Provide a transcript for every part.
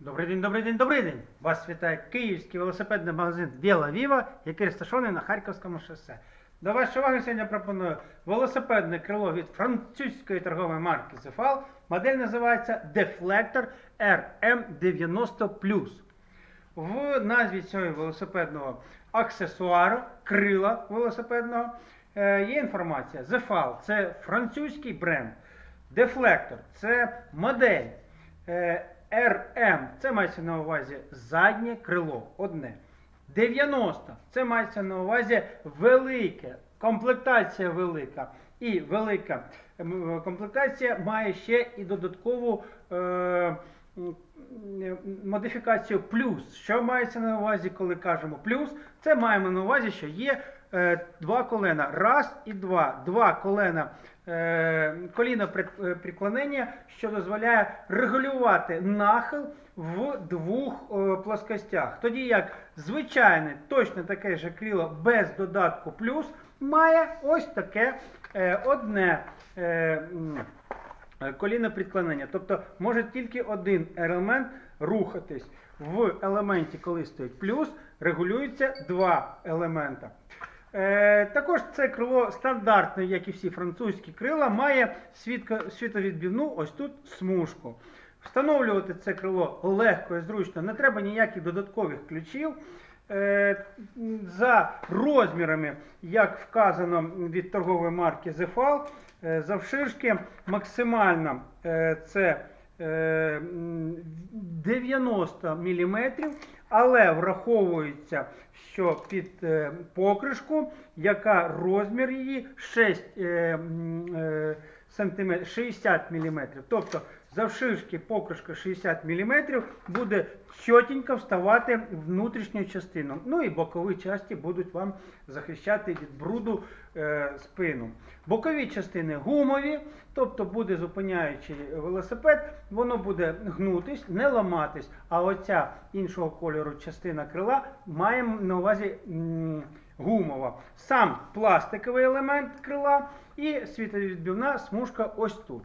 Добрий день, добрий день, добрий день! Вас вітає київський велосипедний магазин Біла Віва, який розташований на Харківському шосе. До вашої уваги сьогодні пропоную велосипедне крило від французької торгової марки Zefal. Модель називається Deflector RM90+. В назві цього велосипедного аксесуару, крила велосипедного, е, є інформація. Zefal – це французький бренд. Deflector – це модель. Е, RM це мається на увазі заднє крило, одне. 90 це мається на увазі велике, комплектація велика. І велика комплектація має ще і додаткову е, модифікацію плюс. Що мається на увазі, коли кажемо плюс? Це маємо на увазі, що є е, два колена. Раз і два. Два колена е, коліна е, приклонення, що дозволяє регулювати нахил в двох е, плоскостях. Тоді як звичайне, точно таке ж крило без додатку плюс має ось таке е, одне. е, е, коліно приклонення. Тобто може тільки один елемент рухатись. В елементі, коли стоїть плюс, регулюються два елемента. Е, також це крило стандартне, як і всі французькі крила, має світко, світовідбивну ось тут смужку. Встановлювати це крило легко і зручно, не треба ніяких додаткових ключів. Е, За розмірами, як вказано від торгової марки Zefal, е, завширшки максимально це 90 мм, але враховується, що під е, покришку, яка розмір її 6 см, м, е, 60 мм. Тобто завширшки покришка 60 мм буде чотенько вставати в внутрішню частину. Ну і бокові частини будуть вам захищати від бруду е, спину. Бокові частини гумові, тобто буде зупиняючи велосипед, воно буде гнутись, не ламатись. А оця іншого кольору частина крила маємо на увазі м, гумова. Сам пластиковий елемент крила і світовідбивна смужка ось тут.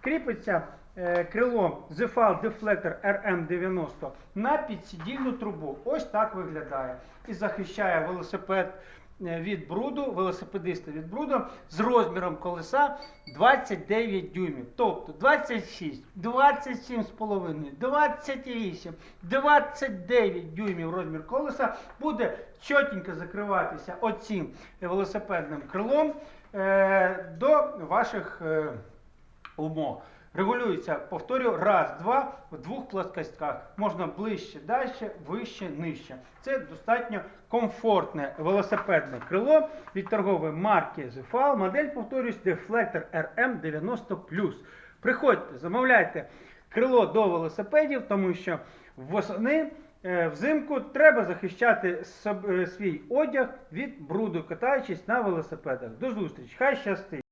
Кріпиться е, крило Zefal Deflector RM90 на підсидільну трубу. Ось так виглядає. І захищає велосипед е, від бруду, велосипедиста від бруду з розміром колеса 29 дюймів. Тобто 26, 27,5, 28, 29 дюймів розмір колеса буде чотенько закриватися оцим велосипедним крилом е, до ваших е, умов. Регулюється, повторю, раз, два в двох плоскостях. Можна ближче, далі, вище, нижче. Це достатньо комфортне велосипедне крило від торгової марки Zefal. Модель, повторюсь, Deflector RM90+. Приходьте, замовляйте крило до велосипедів, тому що восени е, взимку треба захищати е, свій одяг від бруду, катаючись на велосипедах. До зустрічі! Хай щастить!